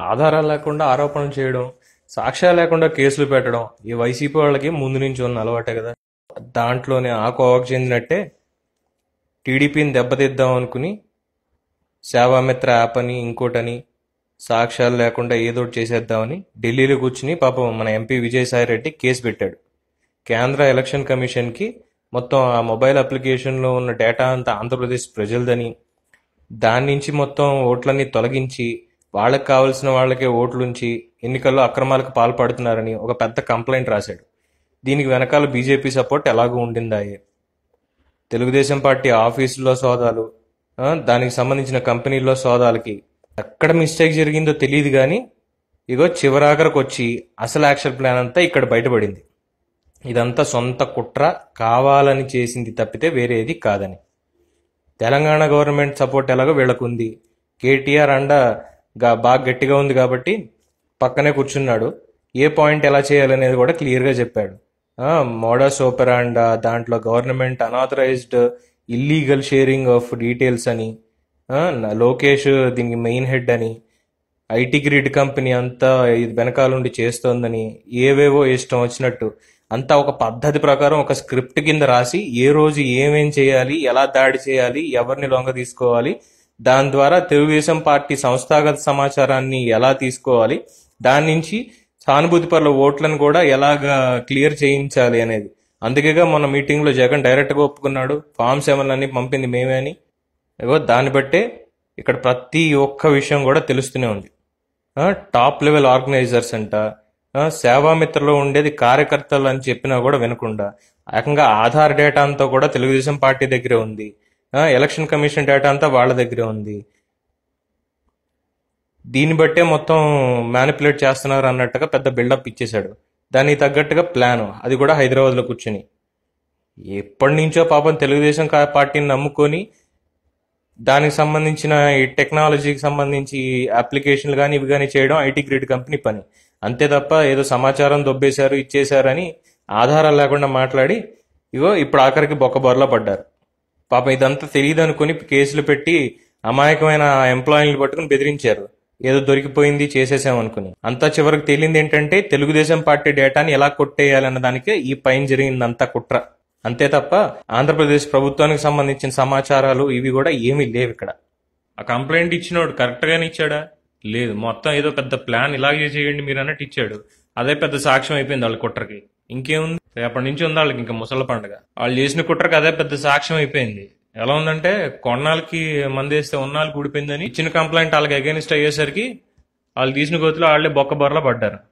ఆధారాలు లేకుండా ఆరోపణలు చేయడం సాక్ష్యాలు లేకుండా కేసులు పెట్టడం ఈ వైసీపీ వాళ్ళకి ముందు నుంచి ఉన్న అలవాటే కదా. దాంట్లోనే ఆ కోవకు చెందినట్టే టీడీపీని దెబ్బతీద్దాం అనుకుని సేవామిత్ర యాప్ అని ఇంకోటని సాక్ష్యాలు లేకుండా ఏదో చేసేద్దామని ఢిల్లీలో కూర్చుని పాపం మన ఎంపీ విజయసాయి రెడ్డి కేసు పెట్టాడు. కేంద్ర ఎలక్షన్ కమిషన్కి మొత్తం ఆ మొబైల్ అప్లికేషన్లో ఉన్న డేటా అంతా ఆంధ్రప్రదేశ్ ప్రజలదని దాని నుంచి మొత్తం ఓట్లన్నీ తొలగించి వాళ్ళకి కావాల్సిన వాళ్ళకే ఓట్లుంచి ఎన్నికల్లో అక్రమాలకు పాల్పడుతున్నారని ఒక పెద్ద కంప్లైంట్ రాశాడు. దీనికి వెనకాల బీజేపీ సపోర్ట్ ఎలాగూ ఉండిందాయే? తెలుగుదేశం పార్టీ ఆఫీసుల్లో సోదాలు దానికి సంబంధించిన కంపెనీల్లో సోదాలకి ఎక్కడ మిస్టేక్ జరిగిందో తెలియదు కానీ ఇగో చివరాఖరకు వచ్చి అసలు యాక్షన్ ప్లాన్ అంతా ఇక్కడ బయటపడింది. ఇదంతా సొంత కుట్ర కావాలని చేసింది తప్పితే వేరేది కాదని. తెలంగాణ గవర్నమెంట్ సపోర్ట్ ఎలాగో వీళ్ళకుంది. కేటీఆర్ అండ గా బాగా గట్టిగా ఉంది కాబట్టి పక్కనే కూర్చున్నాడు. ఏ పాయింట్ ఎలా చేయాలనేది కూడా క్లియర్గా చెప్పాడు. మోడస్ అండ్ దాంట్లో government unauthorized illegal sharing of details అని లోకేష్ దీనికి మెయిన్ హెడ్ అని ఐటీ గ్రిడ్ కంపెనీ అంతా ఇది వెనకాలండి చేస్తోందని ఏవేవో ఇష్టం వచ్చినట్టు అంతా ఒక పద్ధతి ప్రకారం ఒక స్క్రిప్ట్ కింద రాసి ఏ రోజు ఏమేం చేయాలి ఎలా దాడి చేయాలి ఎవరిని లొంగ తీసుకోవాలి దాని ద్వారా తెలుగుదేశం పార్టీ సంస్థాగత సమాచారాన్ని ఎలా తీసుకోవాలి దాని నుంచి సానుభూతి పరుల ఓట్లను కూడా ఎలాగా క్లియర్ చేయించాలి అనేది. అందుకేగా మొన్న మీటింగ్లో జగన్ డైరెక్ట్గా ఒప్పుకున్నాడు ఫామ్ సెవెన్ అని పంపింది మేమే అని. ఇగో దాన్ని బట్టే ఇక్కడ ప్రతి ఒక్క విషయం కూడా తెలుస్తూనే ఉంది. టాప్ లెవెల్ ఆర్గనైజర్స్ అంట సేవామిత్రలో ఉండేది కార్యకర్తలు అని చెప్పినా కూడా వినకుండా ఏకంగా ఆధార్ డేటా అంతా కూడా తెలుగుదేశం పార్టీ దగ్గరే ఉంది. ఎలక్షన్ కమిషన్ డేటా అంతా వాళ్ళ దగ్గరే ఉంది. దీన్ని బట్టే మొత్తం మ్యానిపులేట్ చేస్తున్నారు అన్నట్టుగా పెద్ద బిల్డప్ ఇచ్చేశాడు. దానికి తగ్గట్టుగా ప్లాను అది కూడా హైదరాబాద్లో కూర్చుని. ఎప్పటి నుంచో పాపం తెలుగుదేశం కా- పార్టీని నమ్ముకొని దానికి సంబంధించిన ఈ టెక్నాలజీకి సంబంధించి అప్లికేషన్లు కానీ ఇవి కానీ చేయడం ఐటీ గ్రిడ్ కంపెనీ పని. అంతే తప్ప ఏదో సమాచారం దొబ్బేశారు ఇచ్చేశారని ఆధారాలు లేకుండా మాట్లాడి ఇగో ఇప్పుడు ఆఖరికి బొక్కబొరలో పడ్డారు. పాపం ఇదంతా తెలియదు అనుకుని కేసులు పెట్టి అమాయకమైన ఎంప్లాయీలను పట్టుకుని బెదిరించారు. ఏదో దొరికిపోయింది చేసేసాం అనుకుని అంతా చివరికి తేలింది ఏంటంటే తెలుగుదేశం పార్టీ డేటాని ఎలా కొట్టేయాలన్న దానికే ఈ పైన జరిగిందంతా కుట్ర. అంతే తప్ప ఆంధ్రప్రదేశ్ ప్రభుత్వానికి సంబంధించిన సమాచారాలు ఇవి కూడా ఏమీ లేవు ఇక్కడ. ఆ కంప్లైంట్ ఇచ్చినోడు కరెక్ట్ గానే ఇచ్చాడా? లేదు. మొత్తం ఏదో పెద్ద ప్లాన్ ఇలాగే చేయండి మీరు అన్నట్టు ఇచ్చాడు. అదే పెద్ద సాక్ష్యం అయిపోయింది వాళ్ళ కుట్రకి. ఇంకేముంది? రేపటి నుంచి ఉంది వాళ్ళకి ఇంకా ముసల పండుగ. వాళ్ళు చేసిన కుట్రకి అదే పెద్ద సాక్ష్యం అయిపోయింది. ఎలా ఉందంటే కొన్నాళ్ళకి మందేస్తే ఉన్నాళ్ళకి ఊడిపోయిందని ఇచ్చిన కంప్లైంట్ వాళ్ళకి అగేనిస్ట్ అయ్యేసరికి వాళ్ళు తీసిన గోతులు వాళ్ళే బొక్క బొర్ర పడ్డారు.